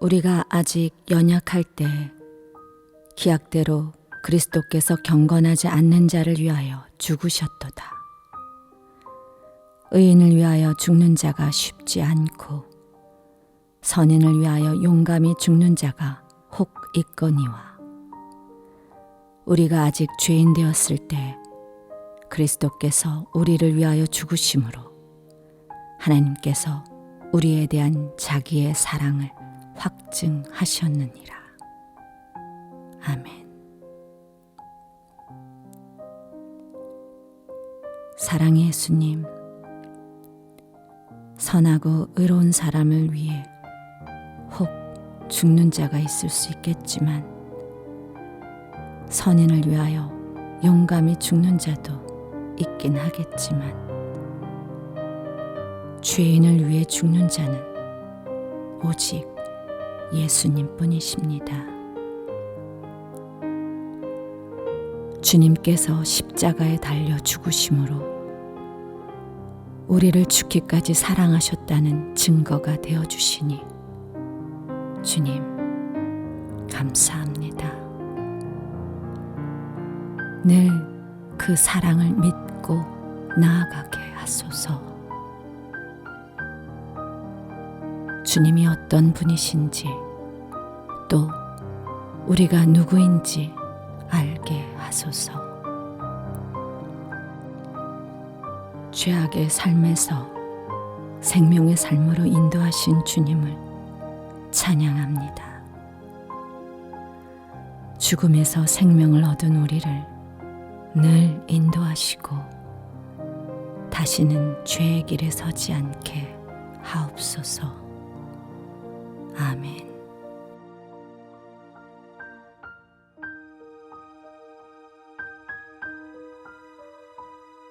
우리가 아직 연약할 때 기약대로 그리스도께서 경건하지 않는 자를 위하여 죽으셨도다. 의인을 위하여 죽는 자가 쉽지 않고 선인을 위하여 용감히 죽는 자가 혹 있거니와 우리가 아직 죄인 되었을 때 그리스도께서 우리를 위하여 죽으심으로 하나님께서 우리에 대한 자기의 사랑을 확증하셨느니라. 아멘. 사랑의 예수님, 선하고 의로운 사람을 위해 혹 죽는 자가 있을 수 있겠지만 선인을 위하여 용감히 죽는 자도 있긴 하겠지만 죄인을 위해 죽는 자는 오직 예수님 뿐이십니다. 주님께서 십자가에 달려 죽으심으로 우리를 죽기까지 사랑하셨다는 증거가 되어 주시니 주님 감사합니다. 늘 그 사랑을 믿고 나아가게 하소서. 주님이 어떤 분이신지 또 우리가 누구인지 알게 하소서. 죄악의 삶에서 생명의 삶으로 인도하신 주님을 찬양합니다. 죽음에서 생명을 얻은 우리를 늘 인도하시고 다시는 죄의 길에 서지 않게 하옵소서. 아멘.